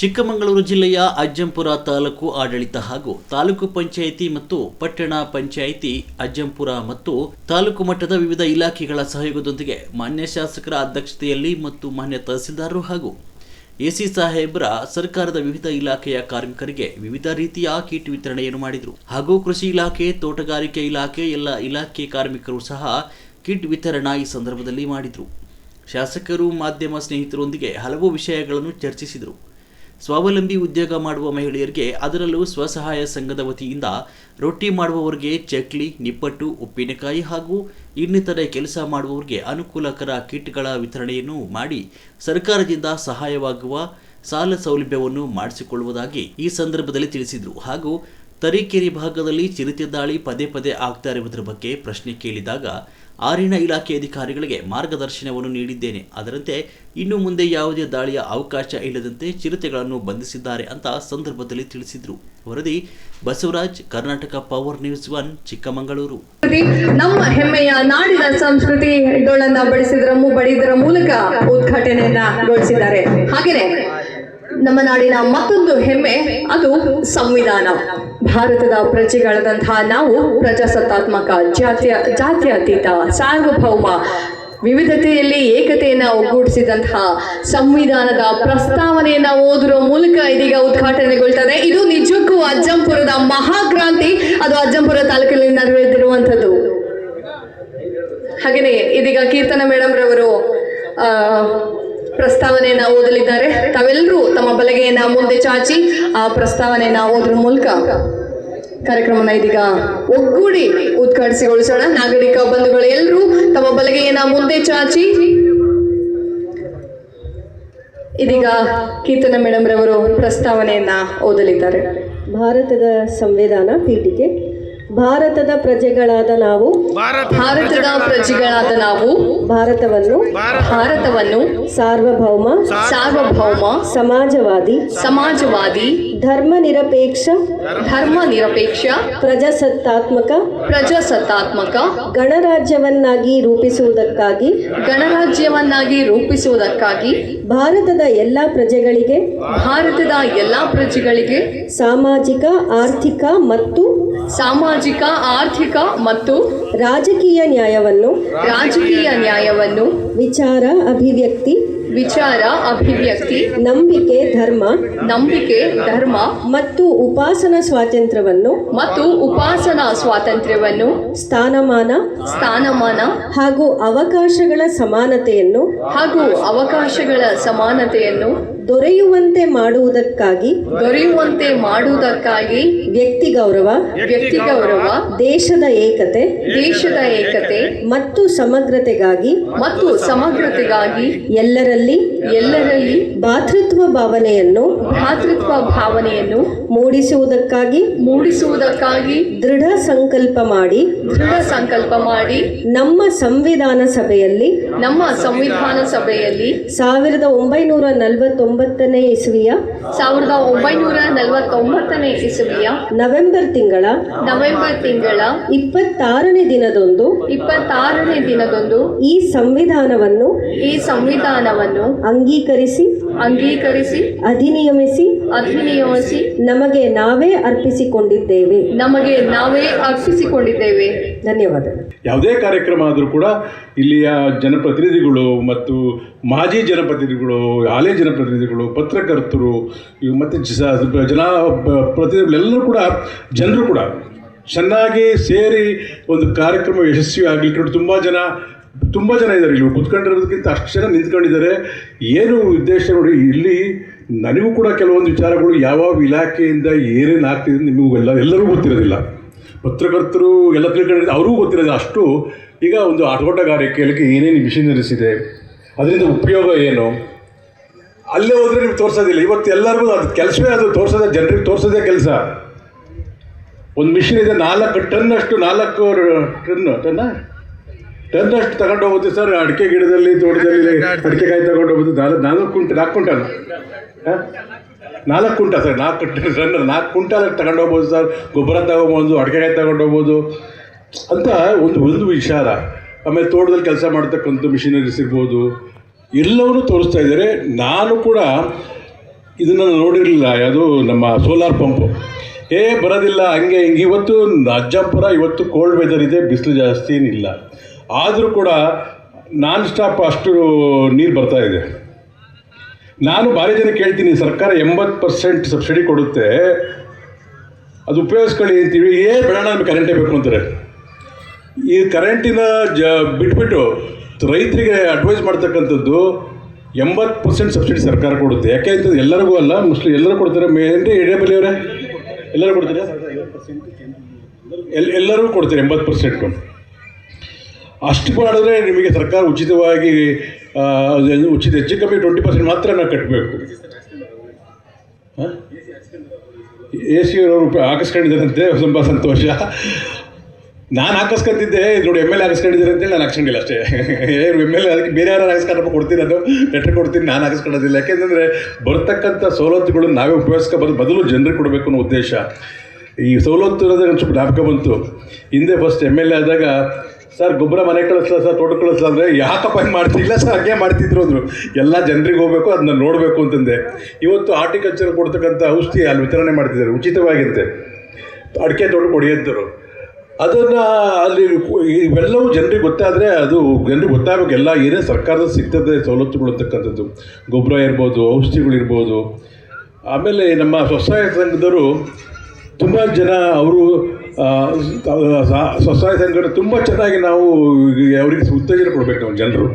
ಚಿಕ್ಕಮಗಳೂರು ಜಿಲ್ಲೆಯ ಅಜ್ಜಂಪುರ ತಾಲೂಕು ಆಡಳಿತ ಹಾಗೂ ತಾಲೂಕು ಪಂಚಾಯಿತಿ ಮತ್ತು ಪಟ್ಟಣ ಪಂಚಾಯಿತಿ ಅಜ್ಜಂಪುರ ಮತ್ತು ತಾಲೂಕು ಮಟ್ಟದ ವಿವಿಧ ಇಲಾಖೆಗಳ ಸಹಯೋಗದೊಂದಿಗೆ ಮಾನ್ಯ ಶಾಸಕರ ಅಧ್ಯಕ್ಷತೆಯಲ್ಲಿ ಮತ್ತು ಮಾನ್ಯ ತಹಸೀಲ್ದಾರರು ಹಾಗೂ ಎಸಿ ಸಾಹೇಬ್ರ ಸರ್ಕಾರದ ವಿವಿಧ ಇಲಾಖೆಯ ಕಾರ್ಮಿಕರಿಗೆ ವಿವಿಧ ರೀತಿಯ ಕಿಟ್ ವಿತರಣೆಯನ್ನು ಮಾಡಿದರು. ಹಾಗೂ ಕೃಷಿ ಇಲಾಖೆ, ತೋಟಗಾರಿಕೆ ಇಲಾಖೆ, ಎಲ್ಲ ಇಲಾಖೆ ಕಾರ್ಮಿಕರು ಸಹ ಕಿಟ್ ವಿತರಣಾ ಈ ಸಂದರ್ಭದಲ್ಲಿ ಮಾಡಿದರು. ಶಾಸಕರು, ಮಾಧ್ಯಮ ಸ್ನೇಹಿತರೊಂದಿಗೆ ಹಲವು ವಿಷಯಗಳನ್ನು ಚರ್ಚಿಸಿದರು. ಸ್ವಾವಲಂಬಿ ಉದ್ಯೋಗ ಮಾಡುವ ಮಹಿಳೆಯರಿಗೆ ಅದರಲ್ಲೂ ಸ್ವಸಹಾಯ ಸಂಘದ ವತಿಯಿಂದ ರೊಟ್ಟಿ ಮಾಡುವವರಿಗೆ ಚಕ್ಲಿ, ನಿಪ್ಪಟ್ಟು, ಉಪ್ಪಿನಕಾಯಿ ಹಾಗೂ ಇನ್ನಿತರೆ ಕೆಲಸ ಮಾಡುವವರಿಗೆ ಅನುಕೂಲಕರ ಕಿಟ್ಗಳ ವಿತರಣೆಯನ್ನು ಮಾಡಿ ಸರ್ಕಾರದಿಂದ ಸಹಾಯವಾಗುವ ಸಾಲ ಸೌಲಭ್ಯವನ್ನು ಮಾಡಿಸಿಕೊಳ್ಳುವುದಾಗಿ ಈ ಸಂದರ್ಭದಲ್ಲಿ ತಿಳಿಸಿದರು. ಹಾಗೂ ತರೀಕೆರೆ ಭಾಗದಲ್ಲಿ ಚಿರತೆ ದಾಳಿ ಪದೇ ಪದೇ ಆಗ್ತಾ ಇರುವುದರ ಬಗ್ಗೆ ಪ್ರಶ್ನೆ ಕೇಳಿದಾಗ ಆರಿನ ಇಲಾಖೆ ಅಧಿಕಾರಿಗಳಿಗೆ ಮಾರ್ಗದರ್ಶನವನ್ನು ನೀಡಿದ್ದೇನೆ. ಅದರಂತೆ ಇನ್ನು ಮುಂದೆ ಯಾವುದೇ ದಾಳಿಯ ಅವಕಾಶ ಇಲ್ಲದಂತೆ ಚಿರತೆಗಳನ್ನು ಬಂಧಿಸಿದ್ದಾರೆ ಅಂತ ಸಂದರ್ಭದಲ್ಲಿ ತಿಳಿಸಿದರು. ವರದಿ, Basavaraj, Karnataka power news one, Chikkamagaluru. ನಮ್ಮ ಹೆಮ್ಮೆಯ ನಾಡಿನ ಸಂಸ್ಕೃತಿ ಡೊಳ್ಳನ್ನ ಬಡಿಸಿದ್ರ ಬಡಿದರ ಮೂಲಕ ಉದ್ಘಾಟನೆಯನ್ನ ಗೊಳಿಸಿದ್ದಾರೆ ಹಾಗೆಯೇ ನಮ್ಮ ನಾಡಿನ ಮತ್ತೊಂದು ಹೆಮ್ಮೆ, ಅದು ಸಂವಿಧಾನ. ಭಾರತದ ಪ್ರಜೆಗಳಾದಂತಹ ನಾವು ಪ್ರಜಾಸತ್ತಾತ್ಮಕ ಜಾತ್ಯ ಜಾತ್ಯತೀತ ಸಾರ್ವಭೌಮ ವಿವಿಧತೆಯಲ್ಲಿ ಏಕತೆಯನ್ನು ಒಗ್ಗೂಡಿಸಿದಂತಹ ಸಂವಿಧಾನದ ಪ್ರಸ್ತಾವನೆಯನ್ನ ಓದುವ ಮೂಲಕ ಇದೀಗ ಉದ್ಘಾಟನೆಗೊಳ್ತದೆ. ಇದು ನಿಜಕ್ಕೂ ಅಜ್ಜಂಪುರದ ಮಹಾಕ್ರಾಂತಿ, ಅದು ಅಜ್ಜಂಪುರ ತಾಲೂಕಿನಲ್ಲಿ ನೆರವೇರಿರುವಂಥದ್ದು ಹಾಗೆಯೇ ಇದೀಗ ಕೀರ್ತನ ಮೇಡಮ್ ರವರು ಪ್ರಸ್ತಾವನೆಯನ್ನ ಓದಲಿದ್ದಾರೆ. ತಾವೆಲ್ಲರೂ ತಮ್ಮ ಬಲಗೆಯನ್ನ ಮುಂದೆ ಚಾಚಿ ಆ ಪ್ರಸ್ತಾವನೆಯನ್ನ ಓದ್ರ ಮೂಲಕ ಕಾರ್ಯಕ್ರಮನ ಇದೀಗ ಒಗ್ಗೂಡಿ ಉದ್ಘಾಟಿಸಿಗೊಳಿಸೋಣ. ನಾಗರಿಕ ಬಂಧುಗಳು ಎಲ್ಲರೂ ತಮ್ಮ ಬಲಗೆಯನ್ನ ಮುಂದೆ ಚಾಚಿ. ಇದೀಗ ಕೀರ್ತನ ಮೇಡಮ್ ರವರು ಪ್ರಸ್ತಾವನೆಯನ್ನ ಓದಲಿದ್ದಾರೆ. ಭಾರತದ ಸಂವಿಧಾನ ಪೀಠಿಕೆ ಭಾರತದ ಪ್ರಜೆಗಳಾದ ನಾವು ಭಾರತದ ಪ್ರಜೆಗಳಾದ ನಾವು ಭಾರತವನ್ನು ಭಾರತವನ್ನು ಸಾರ್ವಭೌಮ ಸಾರ್ವಭೌಮ ಸಮಾಜವಾದಿ ಸಮಾಜವಾದಿ ಧರ್ಮ ನಿರಪೇಕ್ಷ ಧರ್ಮ ನಿರಪೇಕ್ಷ ಪ್ರಜಾಸತ್ತಾತ್ಮಕ ಪ್ರಜಾಸತ್ತಾತ್ಮಕ ಗಣರಾಜ್ಯವನ್ನಾಗಿ ರೂಪಿಸುವುದಕ್ಕಾಗಿ ಗಣರಾಜ್ಯವನ್ನಾಗಿ ರೂಪಿಸುವುದಕ್ಕಾಗಿ ಭಾರತದ ಎಲ್ಲ ಪ್ರಜೆಗಳಿಗೆ ಭಾರತದ ಎಲ್ಲಾ ಪ್ರಜೆಗಳಿಗೆ ಸಾಮಾಜಿಕ ಆರ್ಥಿಕ ಮತ್ತು ಸಾಮಾಜಿಕ ಆರ್ಥಿಕ ಮತ್ತು ರಾಜಕೀಯ ನ್ಯಾಯವನ್ನು ರಾಜಕೀಯ ನ್ಯಾಯವನ್ನು ವಿಚಾರ ಅಭಿವ್ಯಕ್ತಿ ವಿಚಾರ ಅಭಿವ್ಯಕ್ತಿ ನಂಬಿಕೆ ಧರ್ಮ ನಂಬಿಕೆ ಧರ್ಮ ಮತ್ತು ಉಪಾಸನ ಸ್ವಾತಂತ್ರ್ಯವನ್ನು ಮತ್ತು ಉಪಾಸನಾ ಸ್ವಾತಂತ್ರ್ಯವನ್ನು ಸ್ಥಾನಮಾನ ಸ್ಥಾನಮಾನ ಹಾಗೂ ಅವಕಾಶಗಳ ಸಮಾನತೆಯನ್ನು ಹಾಗೂ ಅವಕಾಶಗಳ ಸಮಾನತೆಯನ್ನು ದೊರೆಯುವಂತೆ ಮಾಡುವುದಕ್ಕಾಗಿ ದೊರೆಯುವಂತೆ ಮಾಡುವುದಕ್ಕಾಗಿ ವ್ಯಕ್ತಿ ಗೌರವ ವ್ಯಕ್ತಿ ಗೌರವ ದೇಶದ ಏಕತೆ ದೇಶದ ಏಕತೆ ಮತ್ತು ಸಮಗ್ರತೆಗಾಗಿ ಮತ್ತು ಸಮಗ್ರತೆಗಾಗಿ ಎಲ್ಲರಲ್ಲಿ ಎಲ್ಲರಲ್ಲಿ ಭಾತೃತ್ವ ಭಾವನೆಯನ್ನು ಭಾತೃತ್ವ ಭಾವನೆಯನ್ನು ಮೂಡಿಸುವುದಕ್ಕಾಗಿ ಮೂಡಿಸುವುದಕ್ಕಾಗಿ ದೃಢ ಸಂಕಲ್ಪ ಮಾಡಿ ದೃಢ ಸಂಕಲ್ಪ ಮಾಡಿ ನಮ್ಮ ಸಂವಿಧಾನ ಸಭೆಯಲ್ಲಿ ನಮ್ಮ ಸಂವಿಧಾನ ಸಭೆಯಲ್ಲಿ ಸಾವಿರದ ಒಂಬೈನೂರ ನಲವತ್ತೊಂಬತ್ತನೇ ಇಸವಿಯ? ಸಾವಿರದ ಒಂಬೈನೂರ ನಲವತ್ತೊಂಬತ್ತನೇ ಇಸವಿಯ. ನವೆಂಬರ್ ತಿಂಗಳ? ನವೆಂಬರ್ ತಿಂಗಳ. ಇಪ್ಪತ್ತಾರನೇ ದಿನದಂದು? ಇಪ್ಪತ್ತಾರನೇ ದಿನದಂದು. ಈ ಸಂವಿಧಾನವನ್ನು? ಈ ಸಂವಿಧಾನವನ್ನು. ಅಂಗೀಕರಿಸಿ? ಅಂಗೀಕರಿಸಿ ಅಧಿನಿಯಮಿಸಿ ಅಧಿನಿಯಮಿಸಿ ನಮಗೆ ನಾವೇ ಅರ್ಪಿಸಿಕೊಂಡಿದ್ದೇವೆ. ನಮಗೆ ನಾವೇ ಅರ್ಪಿಸಿಕೊಂಡಿದ್ದೇವೆ. ಧನ್ಯವಾದಗಳು. ಯಾವುದೇ ಕಾರ್ಯಕ್ರಮ ಆದರೂ ಕೂಡ ಇಲ್ಲಿಯ ಜನಪ್ರತಿನಿಧಿಗಳು ಮತ್ತು ಮಾಜಿ ಜನಪ್ರತಿನಿಧಿಗಳು ಹಾಲೆ ಜನಪ್ರತಿನಿಧಿಗಳು ಪತ್ರಕರ್ತರು ಇವು ಮತ್ತು ಜನ ಪ್ರತಿನಿಧಿಗಳೆಲ್ಲರೂ ಕೂಡ ಜನರು ಕೂಡ ಚೆನ್ನಾಗಿ ಸೇರಿ ಒಂದು ಕಾರ್ಯಕ್ರಮ ಯಶಸ್ವಿ ಆಗಲಿಕ್ಕೆ ತುಂಬ ಜನ ತುಂಬ ಜನ ಇದ್ದಾರೆ. ಇಲ್ಲಿ ಕುತ್ಕೊಂಡಿರೋದಕ್ಕಿಂತ ಅಷ್ಟು ಜನ ನಿಂತ್ಕೊಂಡಿದ್ದಾರೆ. ಏನು ಉದ್ದೇಶ ನೋಡಿ, ಇಲ್ಲಿ ನನಗೂ ಕೂಡ ಕೆಲವೊಂದು ವಿಚಾರಗಳು ಯಾವ ಇಲಾಖೆಯಿಂದ ಏನೇನು ಆಗ್ತಿದೆ ನಿಮಗೂ ಎಲ್ಲ ಎಲ್ಲರಿಗೂ ಗೊತ್ತಿರೋದಿಲ್ಲ. ಪತ್ರಕರ್ತರು ಎಲ್ಲ ತಿಳ್ಕೊಂಡಿದ್ದಾರೆ ಅವರಿಗೂ ಗೊತ್ತಿರೋದು ಅಷ್ಟು ಈಗ ಒಂದು ಆಟೋಟಗಾರಿಕೆಯಲ್ಲಿ ಏನೇನು ಮಿಷಿನರೀಸ್ ಇದೆ, ಅದರಿಂದ ಉಪಯೋಗ ಏನು? ಅಲ್ಲೇ ಹೋದರೆ ನಿಮ್ಗೆ ತೋರಿಸೋದಿಲ್ಲ. ಇವತ್ತು ಎಲ್ಲರಿಗೂ ಅದು ಕೆಲಸವೇ ಅದು ತೋರಿಸೋದೇ ಜನರಿಗೆ ತೋರಿಸೋದೇ ಕೆಲಸ. ಒಂದು ಮಿಷಿನ್ ಇದೆ, ನಾಲ್ಕು ಟನ್ನಷ್ಟು ನಾಲ್ಕು ಟನ್ ಟನ್ನ ಟನ್ನಷ್ಟು ತಗೊಂಡು ಹೋಗುತ್ತೆ ಸರ್ ಅಡಿಕೆ ಗಿಡದಲ್ಲಿ ತೋಟದಲ್ಲಿ ಅಡಿಕೆಕಾಯಿ ತಗೊಂಡು ಹೋಗುತ್ತೆ. ನಾಲ್ಕು ನಾಲ್ಕು ಕುಂಟ ನಾಲ್ಕು ಕುಂಟಲ್ ಹಾಂ? ನಾಲ್ಕು ಕುಂಟ ಸರ್ ನಾಲ್ಕು ಸಣ್ಣ ನಾಲ್ಕು ಕುಂಟಲ್ ತಗೊಂಡು ಹೋಗ್ಬೋದು ಸರ್. ಗೊಬ್ಬರ ತಗೊಬೋದು ಅಡಿಕೆಕಾಯಿ ತಗೊಂಡು ಹೋಗ್ಬೋದು. ಅಂತ ಒಂದು ಒಂದು ವಿಚಾರ. ಆಮೇಲೆ ತೋಟದಲ್ಲಿ ಕೆಲಸ ಮಾಡ್ತಕ್ಕಂಥ ಮಿಷಿನರಿ ಸಿಗ್ಬೋದು. ಎಲ್ಲವನ್ನೂ ತೋರಿಸ್ತಾ ಇದ್ದಾರೆ. ನಾನು ಕೂಡ ಇದನ್ನು ನೋಡಿರಲಿಲ್ಲ. ಅದು ನಮ್ಮ ಸೋಲಾರ್ ಪಂಪು ಏ ಬರೋದಿಲ್ಲ. ಹಂಗೆ ಹಿಂಗೆ. ಇವತ್ತು ಅಜ್ಜಂಪುರ ಇವತ್ತು ಕೋಲ್ಡ್ ವೆದರ್ ಇದೆ. ಬಿಸಿಲು ಜಾಸ್ತಿ ಏನಿಲ್ಲ. ಆದರೂ ಕೂಡ ನಾನ್ ಸ್ಟಾಪ್ ಅಷ್ಟು ನೀರು ಬರ್ತಾ ಇದೆ. ನಾನು ಭಾರಿ ಜನ ಕೇಳ್ತೀನಿ, ಸರ್ಕಾರ ಎಂಬತ್ತು ಪರ್ಸೆಂಟ್ ಸಬ್ಸಿಡಿ ಕೊಡುತ್ತೆ. ಅದು ಉಪಯೋಗಿಸ್ಕೊಳ್ಳಿ ಅಂತೀವಿ. ಏ, ಬೇಡ, ನಮಗೆ ಕರೆಂಟೇ ಬೇಕು ಅಂತಾರೆ. ಈ ಕರೆಂಟಿನ ಜ, ಬಿಟ್ಬಿಟ್ಟು ರೈತರಿಗೆ ಅಡ್ವೈಸ್ ಮಾಡ್ತಕ್ಕಂಥದ್ದು ಎಂಬತ್ತು ಪರ್ಸೆಂಟ್ ಸಬ್ಸಿಡಿ ಸರ್ಕಾರ ಕೊಡುತ್ತೆ. ಯಾಕೆ ಅಂತ ಎಲ್ಲರಿಗೂ ಅಲ್ಲ ಮುಸ್ಲಿಂ ಎಲ್ಲರೂ ಕೊಡ್ತಾರೆ. ಮೇನ್ರಿ ಎಡೆಬಲಿ ಅವರೇ? ಎಲ್ಲರೂ ಕೊಡ್ತಾರೆ? ಎಲ್ ಎಲ್ಲರಿಗೂ ಕೊಡ್ತಾರೆ ಎಂಬತ್ತು ಪರ್ಸೆಂಟು ಅಷ್ಟು ಮಾಡಿದ್ರೆ ನಿಮಗೆ ಸರ್ಕಾರ ಉಚಿತವಾಗಿ ಉಚಿತ ಹೆಚ್ಚು ಕಮ್ಮಿ ಟ್ವೆಂಟಿ ಪರ್ಸೆಂಟ್ ಮಾತ್ರ ನಾವು ಕಟ್ಟಬೇಕು ಎ ಸಿ ಅವರು ಹಾಕಿಸ್ಕೊಂಡಿದ್ದಾರಂತೆ, ತುಂಬ ಸಂತೋಷ. ನಾನು ಹಾಕಿಸ್ಕೊಂತಿದ್ದೆ ನೋಡಿ ಎಂ ಎಲ್ ಎ ಹಾಕಿಸ್ಕೊಂಡಿದ್ದಾರೆ ಅಂತೇಳಿ ನಾನು ಹಾಕ್ಸ್ಕೊಂಡಿಲ್ಲ ಅಷ್ಟೇ. ಏನು ಎಂ ಎಲ್ ಎ ಅದಕ್ಕೆ ಬೇರೆ ಯಾರು ಹಾಕಿಸ್ಕೊಂಡಪ್ಪ ಕೊಡ್ತೀನಿ, ಅದು ಲೆಟ್ರ್ ಕೊಡ್ತೀನಿ, ನಾನು ಹಾಕಿಸ್ಕೊಳ್ಳೋದಿಲ್ಲ ಯಾಕೆಂದರೆ ಬರ್ತಕ್ಕಂಥ ಸವಲತ್ತುಗಳು ನಾವೇ ಉಪಯೋಗಿಸ್ಕೋಬೋದು, ಬದಲು ಜನರಿಗೆ ಕೊಡಬೇಕು ಅನ್ನೋ ಉದ್ದೇಶ. ಈ ಸವಲತ್ತು ಅನ್ನೋದೇ ಸ್ವಲ್ಪ ಜ್ಞಾಪಕ ಬಂತು. ಹಿಂದೆ ಫಸ್ಟ್ ಎಂ ಎಲ್ ಎ ಆದಾಗ ಸರ್, ಗೊಬ್ಬರ ಮನೆ ಕಳಿಸ್ಲಾ ಸರ್ ತೋಟ ಕಳಿಸ್ಲಾ? ಅಂದರೆ ಯಾಕಪ್ಪ ಹಿಂಗೆ ಮಾಡ್ತಿಲ್ಲ ಸರ್, ಹಾಗೆ ಮಾಡ್ತಿದ್ರು ಅಂದರು. ಎಲ್ಲ ಜನರಿಗೆ ಹೋಗಬೇಕು, ಅದನ್ನ ನೋಡಬೇಕು ಅಂತಂದೆ. ಇವತ್ತು ಹಾರ್ಟಿಕಲ್ಚರ್ ಕೊಡ್ತಕ್ಕಂಥ ಔಷಧಿ ಅಲ್ಲಿ ವಿತರಣೆ ಮಾಡ್ತಿದ್ದಾರೆ, ಉಚಿತವಾಗಿಂತೆ. ಅಡಿಕೆ ತೋಟ ಕೊಡಿಯಂತರು ಅದನ್ನು ಅಲ್ಲಿ ಇವೆಲ್ಲವೂ ಜನರಿಗೆ ಗೊತ್ತಾದರೆ ಅದು ಜನರಿಗೆ ಗೊತ್ತಾಗಬೇಕು. ಎಲ್ಲ ಏನೇ ಸರ್ಕಾರದ ಸಿಗ್ತದೆ, ಸವಲತ್ತುಗಳು ಅಂತಕ್ಕಂಥದ್ದು ಗೊಬ್ಬರ ಇರ್ಬೋದು ಔಷಧಿಗಳಿರ್ಬೋದು ಆಮೇಲೆ ನಮ್ಮ ಸ್ವಸಹಾಯ ಸಂಘದವರು ತುಂಬ ಜನ ಅವರು ಸ್ವಸಹಾಯ ಸಂಘಗಳು ತುಂಬ ಚೆನ್ನಾಗಿ ನಾವು ಅವರಿಗೆ ಉತ್ತೇಜನ ಕೊಡಬೇಕು ನಾವು ಜನರು